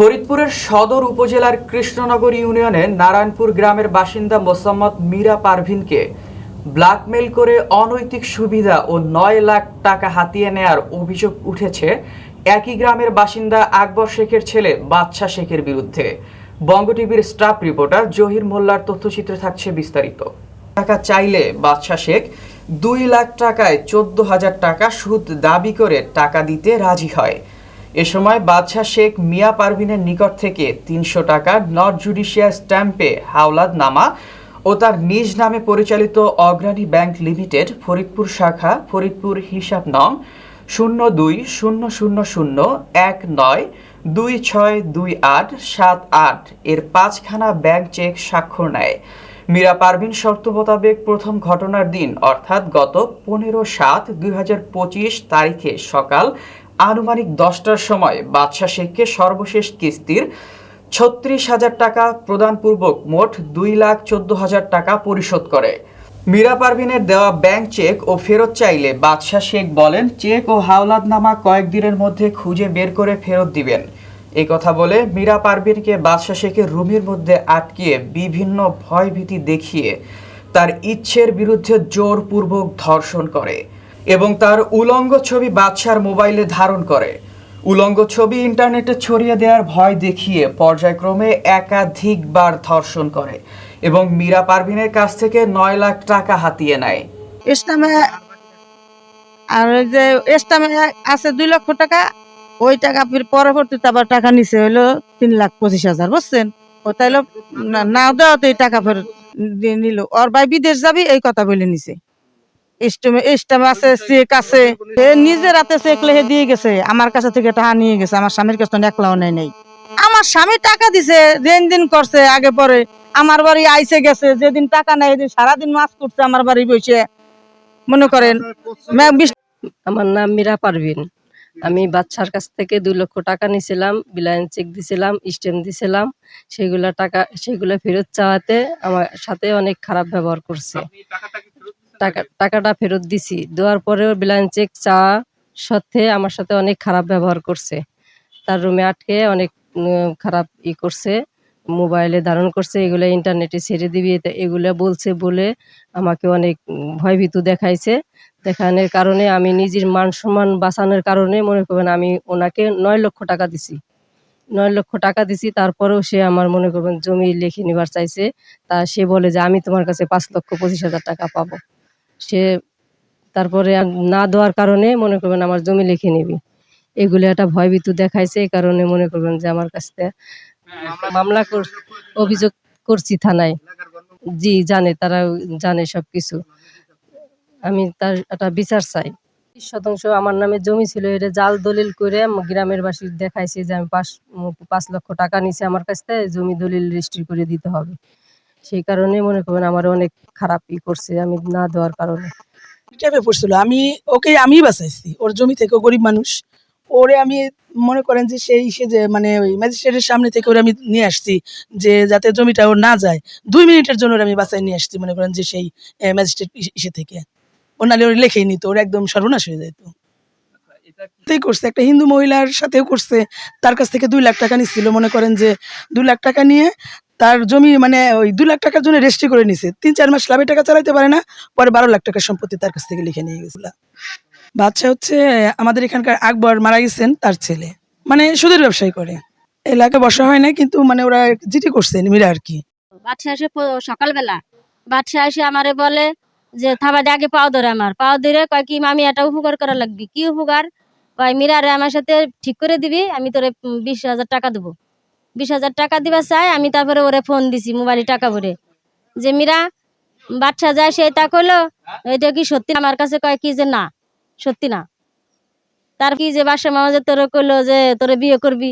ফরিদপুরের সদর উপজেলার কৃষ্ণনগর ইউনিয়নের নারায়ণপুর গ্রামের বাসিন্দা মোসাম্মদ মীরা পারভিনকে ব্ল্যাকমেল করে অনৈতিক সুবিধা ও নয় লাখ টাকা হাতিয়ে নেয়ার অভিযোগ উঠেছে একই গ্রামের বাসিন্দা আকবর শেখের ছেলে বাদশা শেখের বিরুদ্ধে। বঙ্গ টিভির স্টাফ রিপোর্টার জহির মোল্লার তথ্যচিত্রে থাকছে বিস্তারিত। টাকা চাইলে বাদশা শেখ দুই লাখ টাকায় চোদ্দ হাজার টাকা সুদ দাবি করে টাকা দিতে রাজি হয়। এ সময় বাদশাহ শেখ মিয়া পারভিনের নিকট থেকে তিনশো টাকা নট জুডিশিয়াল স্ট্যাম্পে হাওলাদ নামা ও তার নিজ নামে পরিচালিত অগ্রণী ব্যাংক লিমিটেড, ফরিদপুর শাখা, ফরিদপুর হিসাব নং শূন্য দুই শূন্য শূন্য শূন্য এক নয় দুই ছয় দুই আট সাত আট এর পাঁচখানা ব্যাংক চেক স্বাক্ষর নেয়। মীরা পারভিন শর্ত মোতাবেক প্রথম ঘটনার দিন, অর্থাৎ গত পনেরো সাত দুই তারিখে সকাল আনুমানিক দশটার সময় বাদশাহ শেখকে সর্বশেষ কিস্তির ছত্রিশ হাজার টাকা প্রদানপূর্বক মোট দুই লাখ চোদ্দ হাজার টাকা পরিশোধ করে। মীরা পারভিনের দেওয়া ব্যাংক চেক ও ফেরত চাইলে বাদশাহ শেখ বলেন, চেক ও হাওলাতনামা কয়েকদিনের মধ্যে খুঁজে বের করে ফেরত দিবেন। এই কথা বলে মীরা পারভিনকে বাদশাহ শেখের রুমের মধ্যে আটকিয়ে বিভিন্ন ভয়ভীতি দেখিয়ে তার ইচ্ছের বিরুদ্ধে জোরপূর্বক ধর্ষণ করে। এবং তার উলঙ্গ ছবি বাদশার মোবাইলে ধারণ করে। উলঙ্গ ছবি ইন্টারনেটে ছড়িয়ে দেওয়ার ভয় দেখিয়ে পর্যায়ক্রমে একাধিকবার ধর্ষণ করে এবং মীরা পারভিনের কাছ থেকে নয় লাখ টাকা হাতিয়ে নেয়। আর যে ইসলামে আছে দুই লক্ষ টাকা, ওই টাকা পরবর্তীতে আবার টাকা নিছে হইল তিন লাখ পঁচিশ হাজার, বুঝছেন? ও তাইলো না দেওয়াতে টাকা ফেরত নিল। ওর ভাই বিদেশ যাবি, এই কথা বলে নিছে। নিজের হাতে চেক দিয়ে গেছে, আমার কাছে থেকে টাকা নিয়ে গেছে, আমার স্বামীর আমার স্বামী টাকা দিছে করছে, আগে পরে আমার বাড়ি আইসে গেছে, যেদিন টাকা সারাদিন মাছ করছে আমার বাড়ি মনে করেন আমার নাম মীরা পারভিন। আমি বাচ্চার কাছ থেকে দুই লক্ষ টাকা নিয়েছিলাম বিলাইন চেক দিছিলাম স্টেম দিছিলাম, সেগুলা টাকা সেগুলো ফেরত চাওয়াতে আমার সাথে অনেক খারাপ ব্যবহার করছে। টাকা, টাকাটা ফেরত দিছি। দেওয়ার পরেও চেক চাওয়া সত্ত্বে আমার সাথে অনেক খারাপ ব্যবহার করছে। তার রুমে আটকে অনেক খারাপ ই করছে, মোবাইলে ধারণ করছে, এগুলো ইন্টারনেটে ছেড়ে দিবি এগুলো বলছে বলে আমাকে অনেক ভয়ভীতু দেখাইছে। দেখানোর কারণে আমি নিজের মান সম্মান বাঁচানোর কারণে মনে করবেন আমি ওনাকে নয় লক্ষ টাকা দিছি। নয় লক্ষ টাকা দিছি, তারপরেও সে আমার মনে করবেন জমি লিখে নিবার চাইছে। তা সে বলে যে, আমি তোমার কাছে পাঁচ লক্ষ পঁচিশ হাজার টাকা পাবো। সে তারপরে না দেওয়ার কারণে মনে করবেন আমার জমি লিখে নিবি। এগুলো একটা ভয়ভীতু দেখাইছে, এই কারণে মনে করবেন যে আমার কাছ থেকে মামলা অভিযোগ করছি থানায়। জি, জানে, তারা জানে সবকিছু। আমি তার একটা বিচার চাই। শতাংশ আমার নামে জমি ছিল, এটা জাল দলিল করে গ্রামের বাসী দেখাইছে যে আমি পাঁচ পাঁচ লক্ষ টাকা নিছে আমার কাছ থেকে জমি দলিল রেজিস্ট্রি করে দিতে হবে। সেই কারণে মনে করেন আমার অনেক খারাপ ই করছে আমি না দেওয়ার কারণে। ট্যাপে পড়ছিল আমি ওকে আমি বাঁচাইছি ওর জমি থেকে গরিব মানুষ। ওরে আমি মনে করেন যে সেই সে যে মানে ওই ম্যাজিস্ট্রেটের সামনে থেকে ওরে আমি নিয়ে আসছি যে যাতে জমিটা ওর না যায় দুই মিনিটের জন্য ওরে আমি বাঁচাই নিয়ে আসছি মনে করেন যে সেই ম্যাজিস্ট্রেট ইসে থেকে। ও নাহলে ওর লেখেই নিত ওর একদম সর্বনাশ হয়ে যেত তাই করছে একটা হিন্দু মহিলার সাথেও করছে তার কাছ থেকে দুই লাখ টাকা নিচ্ছিল মনে করেন যে দুই লাখ টাকা নিয়ে তার জমি মানে ওই দু লাখ টাকার জন্য রেজিস্ট্রি করে নিছে। তিন, চার মাস লাভের টাকা চালাইতে পারে না, পরে বারো লাখ টাকার সম্পত্তি তার কাছ থেকে লিখে নিয়ে গেছিল। বাচ্চা হচ্ছে, আমাদের এখানকার আকবর মারা গেছেন, তার ছেলে। মানে সুদের ব্যবসায়ী করে। এলাকায় বসা হয় না, কিন্তু মানে ওরা জিটি করছেন মিরা আর কি। বাদশা এসে সকালবেলা, বাদশা এসে আমারে বলে যে, থাবা আগে পাও ধরে আমার। পাও ধরে কয় কি, মামি, এটা উপকার করা লাগবে। কি উপকার? কয় মিরা রে আমার সাথে ঠিক করে দিবি, আমি তোরে বিশ হাজার টাকা দেবো। বিশ হাজার টাকা দিবা চাই, আমি তারপরে ওরে ফোন দিছি, মোবাইলে টাকা ভরে। যে, মীরা বাচ্চা যায়, সে তা করল এটা কি সত্যি? আমার কাছে কয় কি যে না, সত্যি না। তার কি যে বাসা মামা যে তোর করল যে, তোরে বিয়ে করবি?